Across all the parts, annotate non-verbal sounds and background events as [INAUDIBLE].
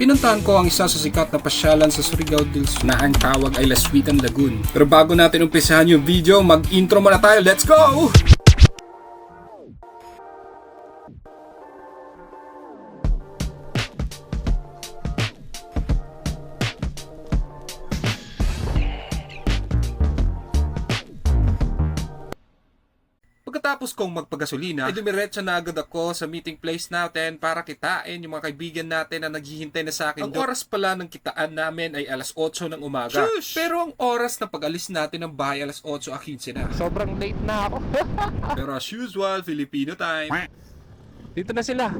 Pinuntahan ko ang isa sa sikat na pasyalan sa Surigao del Sur na ang tawag ay Laswitan Lagoon. Pero bago natin umpisahan yung video, mag-intro muna tayo. Let's go! Pagkatapos kong magpagasolina, ay dumiretso na agad ako sa meeting place natin para kitain yung mga kaibigan natin na naghihintay na sa akin. Ang oras pala ng kitaan namin ay alas 8 ng umaga. Pero ang oras na pag-alis natin ng bahay alas 8.15 na. Sobrang late na ako. [LAUGHS] Pero as usual, Filipino time. Dito na sila.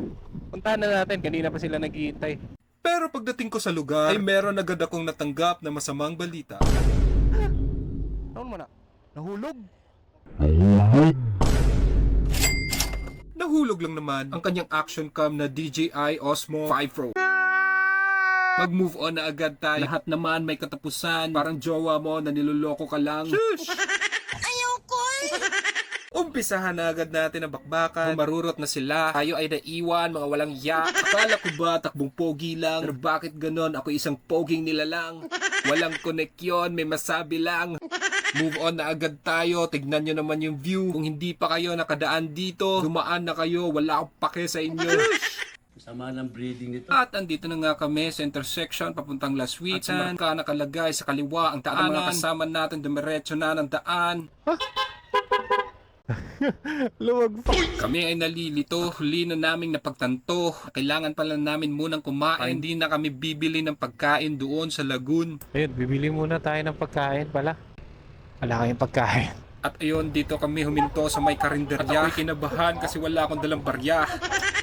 Puntahan na natin. Kanina pa sila naghihintay. Pero pagdating ko sa lugar, ay meron agad akong natanggap na masamang balita. Taon mo na. Nahulog. Nahulog lang naman ang kanyang action cam na DJI Osmo 5 Pro. Mag-move on na agad tayo. Lahat naman may katapusan. Parang jowa mo na niloloko ka lang. [LAUGHS] Umpisahan na agad natin ang bakbakan. Marurot na sila, tayo ay naiwan, mga walang yak. Akala ko ba takbong pogi lang? Pero bakit ganon? Ako isang poging nila lang. Walang koneksyon, may masabi lang. Move on na agad tayo. Tignan nyo naman yung view. Kung hindi pa kayo nakadaan dito, dumaan na kayo. Wala akong pake sa inyo. Sama ng breeding nito. At andito na nga kami sa intersection papuntang Laswitan. At sa marka nakalagay sa kaliwa ang daanan. At ang mga kasama natin dumiretso na ng daan. [LAUGHS] Luwag pa. Kami ay nalilito, huli na naming napagtanto. Kailangan pala namin munang kumain. Hindi na kami bibili ng pagkain doon sa lagoon. Ayun, bibili muna tayo ng pagkain pala. Wala kayong pagkain. At ayun, dito kami huminto sa may karinderya. At ako'y kinabahan kasi wala akong dalang barya.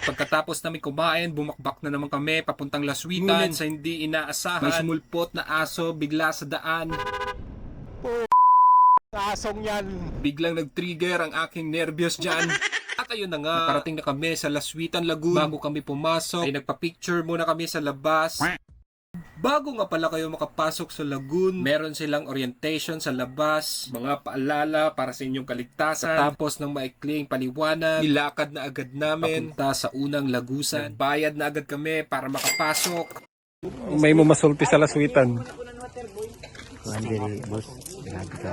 Pagkatapos namin kumain, bumakbak na naman kami papuntang Laswitan. Ngunit sa hindi inaasahan, may sumulpot na aso bigla sa daan. Asong yan. Biglang nag-trigger ang aking nervyos dyan. At ayun na nga, nakarating na kami sa Laswitan Lagoon. Bago kami pumasok, ay nagpa-picture muna kami sa labas. Bago nga pala kayo makapasok sa lagoon, meron silang orientation sa labas, mga paalala para sa inyong kaligtasan. Tapos ng maikling paliwanag, nilakad na agad namin papunta sa unang lagusan. Bayad na agad kami para makapasok. May mamasulpi sa laswitan. Kuhan diri, boss. Grabe ka.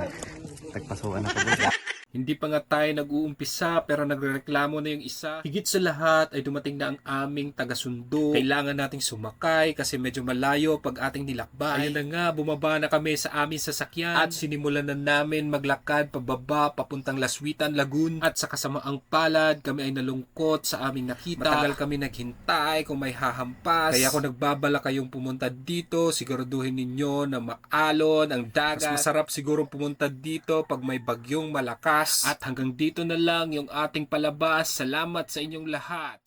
Tagpasukan ako, boss. Hindi pa nga tayo nag-uumpisa pero nagrereklamo na yung isa. Higit sa lahat ay dumating na ang aming taga-sundo. Kailangan nating sumakay kasi medyo malayo pag ating nilakbay. Ayun na nga, bumaba na kami sa aming sasakyan at sinimulan na namin maglakad pababa papuntang Laswitan Lagoon. At sa kasamaang palad, kami ay nalungkot sa aming nakita. Matagal kami naghintay kung may hahampas. Kaya kung nagbabala kayong pumunta dito, siguraduhin ninyo na maalon ang dagat. Mas masarap siguro pumunta dito pag may bagyong malakas. At hanggang dito na lang yung ating palabas. Salamat sa inyong lahat.